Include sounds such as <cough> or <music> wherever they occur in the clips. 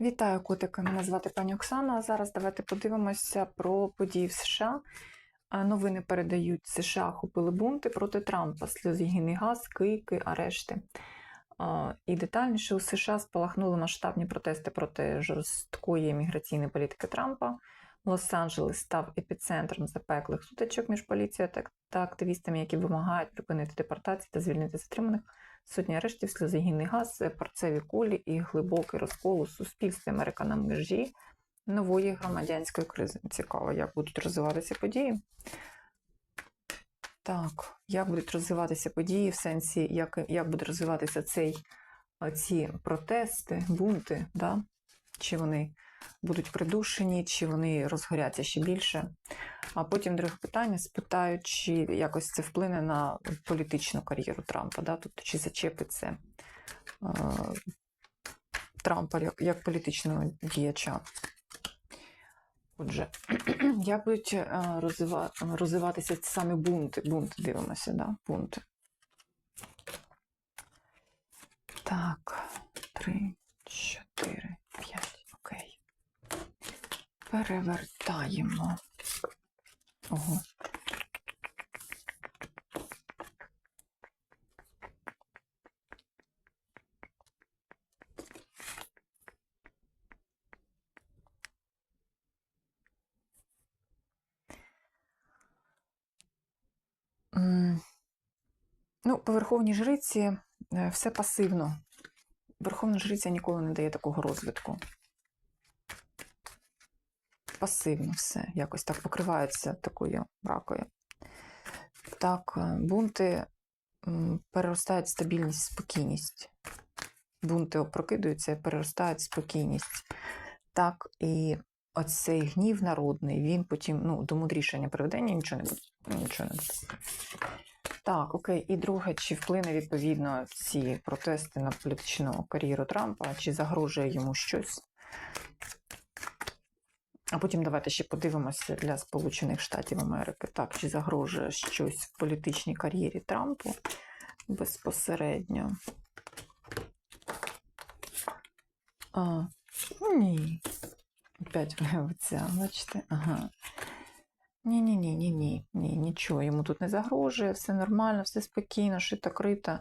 Вітаю, котики. Мене звати пані Оксана. Зараз давайте подивимося про події в США. Новини передають США охопили бунти проти Трампа, сльозогінний газ, кийки, арешти. І детальніше у США спалахнули масштабні протести проти жорсткої міграційної політики Трампа. Лос-Анджелес став епіцентром запеклих сутичок між поліцією та активістами, які вимагають припинити депортації та звільнити затриманих. Сотні арештів, сльозогінний газ, парцеві кулі і глибокий розкол у суспільстві Америка на межі нової громадянської кризи. Цікаво, як будуть розвиватися події. Так, як будуть розвиватися події в сенсі, як, як буде розвиватися цей, ці протести, бунти, да? чи вони будуть придушені, чи вони розгоряться ще більше. А потім друге питання спитають, чи якось це вплине на політичну кар'єру Трампа, да? тобто чи зачепить це е, Трампа як, як політичного діяча. Отже, <clears throat> як будуть е, розвива- розвиватися ці самі бунти? Бунти дивимося, да? бунти. Так, три, Перевертаємо. Ого. Ну, по верховній жриці е, все пасивно. Верховна жриця ніколи не дає такого розвитку. Пасивно все, якось так покривається такою ракою. Так, е, бунти переростають стабільність, спокійність. Бунти прокидаються і переростають спокійність. Так, і оцей гнів народний, він потім ну, до мудрішання приведе, ні, нічого не буде. Нічого не буде. Так, окей. І друге, чи вплине відповідно ці протести на політичну кар'єру Трампа, чи загрожує йому щось? А потім давайте ще подивимося для Сполучених Штатів Америки. Так, чи загрожує щось в політичній кар'єрі Трампу безпосередньо? А, ні. Опять виявиться, бачите? Ага. Ні, ні, ні, ні, ні, ні, нічого йому тут не загрожує, все нормально, все спокійно, шито крито,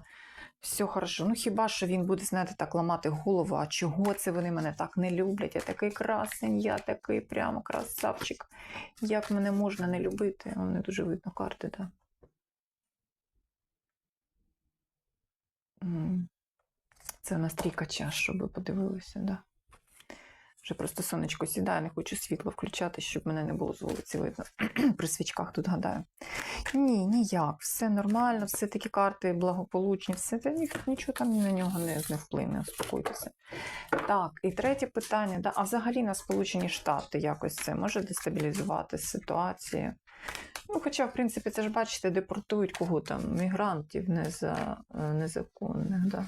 все хорошо. Ну хіба що він буде, знаєте, так ламати голову, а чого це вони мене так не люблять? Я такий красень, я такий прямо красавчик. Як мене можна не любити? О, не дуже видно карти, так. Да. Це на стрійка час, щоб ви подивилися, да. Вже просто сонечко сідає, не хочу світло включати, щоб мене не було з вулиці видно. <clears throat> При свічках тут гадаю. Ні, ніяк, все нормально, все такі карти благополучні, все та ні, нічого там на нього не, не вплине, успокойтеся. Так, і третє питання. Да, а взагалі на Сполучені Штати якось це може дестабілізувати ситуацію? Ну, хоча, в принципі, це ж бачите, депортують кого там, мігрантів неза, е, незаконних, да.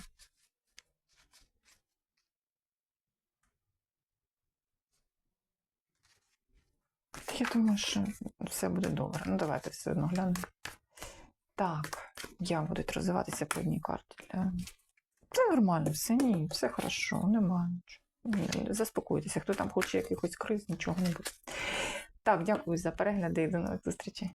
Я думаю, що все буде добре. Ну, давайте все одно глянемо. Так, як будуть розвиватися по одній карті? Це нормально, все ні, все хорошо, немає нічого. Заспокойтеся, хто там хоче якихось криз, нічого не буде. Так, дякую за перегляди і до нових зустрічей.